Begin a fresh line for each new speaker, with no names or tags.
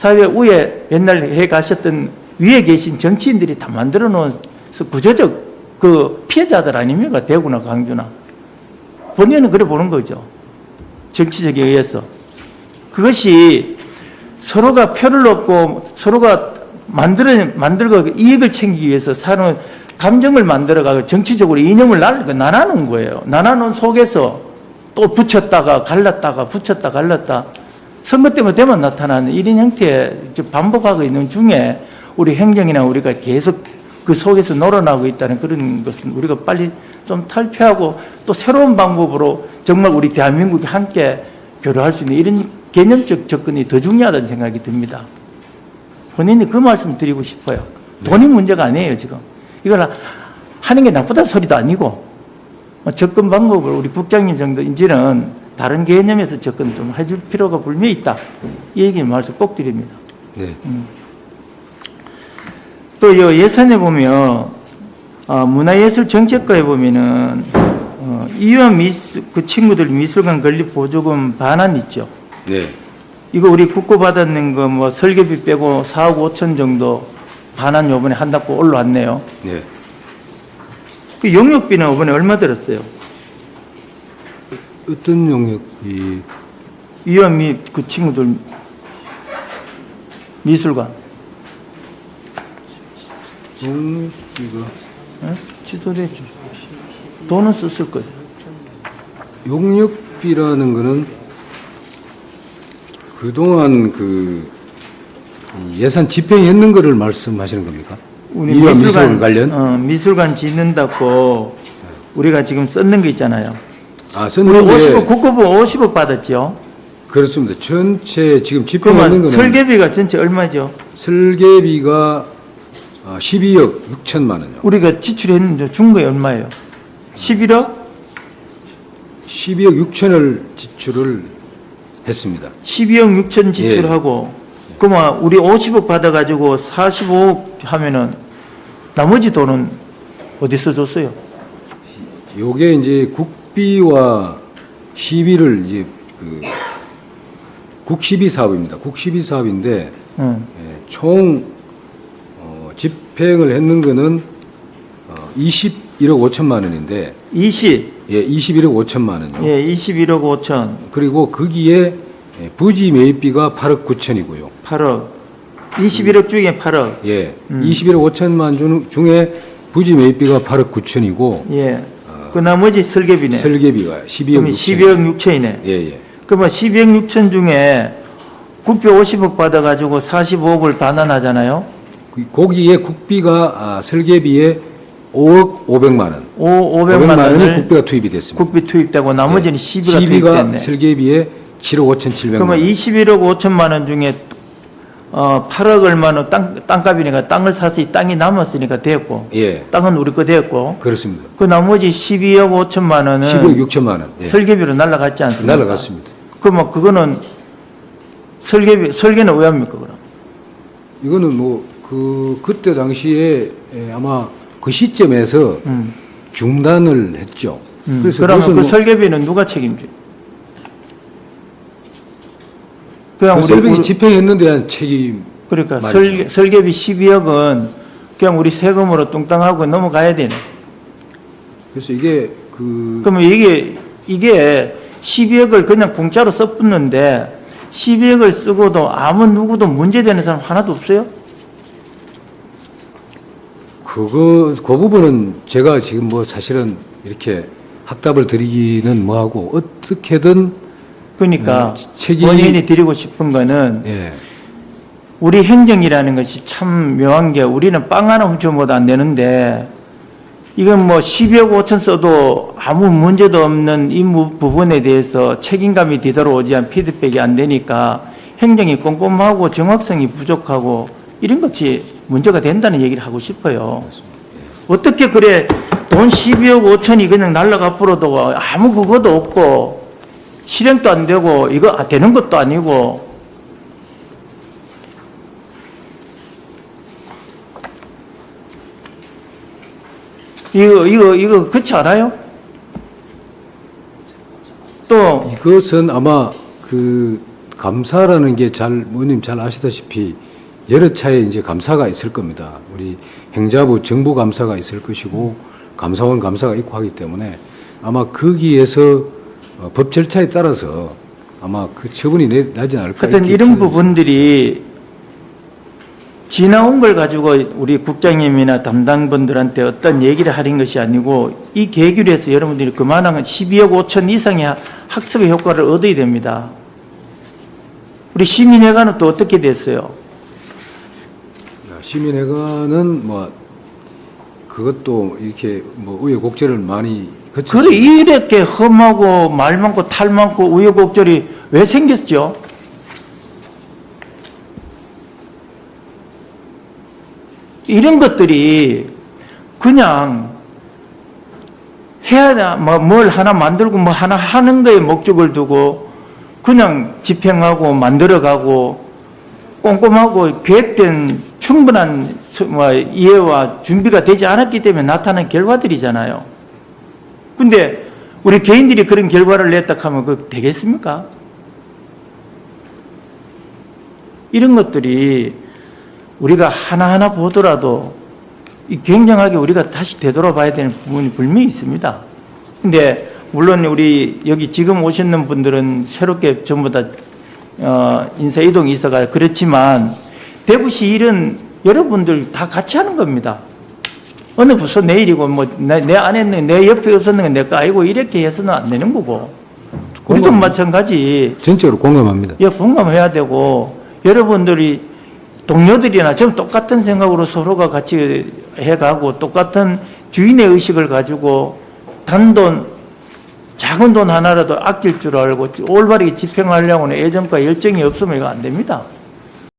사회 위에 옛날 해 가셨던 위에 계신 정치인들이 다 만들어 놓은 구조적 그 피해자들 아닙니까? 대구나 강주나. 본인은 그래 보는 거죠. 정치적에 의해서. 그것이 서로가 표를 얻고 서로가 만들어, 만들고 이익을 챙기기 위해서 사는 감정을 만들어가고 정치적으로 이념을 날, 나눠놓은 거예요. 나눠놓은 속에서 또 붙였다가 갈랐다가 붙였다 갈랐다. 선거 때문에 되면 나타나는 이런 형태의 반복하고 있는 중에 우리 행정이나 우리가 계속 그 속에서 놀아나고 있다는 그런 것은 우리가 빨리 좀 탈피하고 또 새로운 방법으로 정말 우리 대한민국이 함께 교류할 수 있는 이런 개념적 접근이 더 중요하다는 생각이 듭니다. 본인이 그 말씀 드리고 싶어요. 돈이 문제가 아니에요, 지금. 이걸 하는 게 나쁘다 소리도 아니고, 뭐 접근 방법을 우리 국장님 정도 이제는 다른 개념에서 접근 좀 해줄 필요가 분명히 있다. 이 얘기 말씀 꼭 드립니다.
네.
또이 예산에 보면 어, 문화예술 정책과에 보면은 어, 이완 미술 그 친구들 미술관 건립 보조금 반환 있죠.
네.
이거 우리 국고 받았는 거 뭐 설계비 빼고 4억 5천 정도 반환 요번에 한다고 올라왔네요.
네.
그 용역비는 이번에 얼마 들었어요?
어떤 용역이
이완 미그 친구들 미술관
용역비가
예? 지도되죠. 돈은 썼을 거예요.
용역비라는 거는 그동안 그 예산 집행했는 거를 말씀하시는 겁니까?
우리
이와 미술 관련?
어, 미술관 짓는다고 우리가 지금 썼는 거 있잖아요.
아,
우리 50억 국고부 50억 받았죠.
그렇습니다. 전체 지금 집행하는
그러면
거는
설계비가 전체 얼마죠?
설계비가 아, 12억 6천만 원요.
우리가 지출했는데 준 거에 얼마예요? 11억?
12억 6천을 지출을 했습니다.
12억 6천 지출하고 그러면 우리 50억 받아가지고 45억 하면은 나머지 돈은 어디서 줬어요?
요게 이제 국 비와 시비를 이제 그 국시비 사업입니다. 국시비 사업인데
응.
예, 총 어, 집행을 했는 거는 어, 21억 5천만 원인데
20,
예, 21억 5천만 원요.
예, 21억 5천,
그리고 거기에 예, 부지 매입비가 8억 9천이고요.
8억, 21억 중에 8억,
예,
음.
21억 5천만 중, 중에 부지 매입비가 8억 9천이고
예. 그 나머지 설계비네.
설계비가 12억
그러면
6천.
12억 6천이네.
예, 예.
그러면 12억 6천 중에 국비 50억 받아가지고 45억을 반환하잖아요.
그- 거기에 국비가 아, 설계비에 5억 500만 원.
5, 500만
500만 원이 국비가 투입이 됐습니다.
국비 투입되고 나머지는
예.
12가
시비가
투입됐네.
설계비에 7억 5천 7백만
그러면
원.
21억 5천만 원 중에 어, 8억 얼마는 땅, 땅값이니까 땅을 사서 이 땅이 남았으니까 됐고
예,
땅은 우리 거 됐고
그렇습니다.
그 나머지 12억 5천만 원은
12억 6천만 원. 예.
설계비로 날라갔지 않습니까?
날라갔습니다.
그러면 그거는 설계비 설계는 왜 합니까 그럼?
이거는 뭐 그 그때 당시에 예, 아마 그 시점에서
음.
중단을 했죠.
음.
그래서
그러면 그
그것은 뭐
설계비는 누가 책임져? 그냥
그
우리 우리-
집행했는 데 대한 책임
그러니까
말이죠.
설계, 설계비 12억은 그냥 우리 세금으로 뚱땅하고 넘어가야 되네.
그래서 이게 그
그러면 이게 이게 12억을 그냥 공짜로 써붙는데 12억을 쓰고도 아무 누구도 문제되는 사람 하나도 없어요?
그거 그 부분은 제가 지금 뭐 사실은 이렇게 확답을 드리기는 뭐하고 어떻게든
그러니까
음, 책임-
본인이 드리고 싶은 거는
예.
우리 행정이라는 것이 참 묘한 게 우리는 빵 하나 훔쳐먹어도 안 되는데 이건 뭐 12억 5천 써도 아무 문제도 없는 이 무- 부분에 대해서 책임감이 뒤돌아오지 않은 피드백이 안 되니까 행정이 꼼꼼하고 정확성이 부족하고 이런 것이 문제가 된다는 얘기를 하고 싶어요. 어떻게 그래? 돈 12억 5천이 그냥 날라가 앞으로도 아무 그것도 없고 실행도 안 되고 이거 아, 되는 것도 아니고 이거 이거 이거 그렇지 않아요? 또
이것은 아마 그 감사라는 게 잘, 의원님 잘 아시다시피 여러 차례 이제 감사가 있을 겁니다. 우리 행자부 정부 감사가 있을 것이고 감사원 감사가 있고 하기 때문에 아마 거기에서 어, 법 절차에 따라서 아마 그 처분이 내- 나지 않을까.
하여튼 이런 부분들이 지나온 걸 가지고 우리 국장님이나 담당분들한테 어떤 얘기를 하는 것이 아니고 이 계기로 여러분들이 그만한 12억 5천 이상의 학습의 효과를 얻어야 됩니다. 우리 시민회관은 또 어떻게 됐어요?
시민회관은 뭐 그것도 이렇게 뭐 우여곡절을 많이 거쳤습니다.
그래 이렇게 험하고 말 많고 탈 많고 우여곡절이 왜 생겼죠? 이런 것들이 그냥 해야 뭐뭘 하나 만들고 뭐 하나 하는 거에 목적을 두고 그냥 집행하고 만들어가고 꼼꼼하고 계획된 충분한 서- 뭐 이해와 준비가 되지 않았기 때문에 나타난 결과들이잖아요. 근데 우리 개인들이 그런 결과를 냈다 하면 그 되겠습니까? 이런 것들이 우리가 하나하나 보더라도 이 굉장하게 우리가 다시 되돌아봐야 되는 부분이 분명히 있습니다. 근데 물론 우리 여기 지금 오셨는 분들은 새롭게 전부 다 어, 인사 이동이 있어가 그렇지만 대구시 일은 여러분들 다 같이 하는 겁니다. 어느 부서 내 일이고 뭐내 안에 있는 내 옆에 없었는 건 내거 아니고 이렇게 해서는 안 되는 거고 우리도 마찬가지
전적으로 공감합니다.
예, 공감해야 되고 여러분들이 동료들이나 지금 똑같은 생각으로 서로가 같이 해가고 똑같은 주인의 의식을 가지고 단돈 작은 돈 하나라도 아낄 줄 알고 올바르게 집행하려고는 애정과 열정이 없으면 이거 안 됩니다.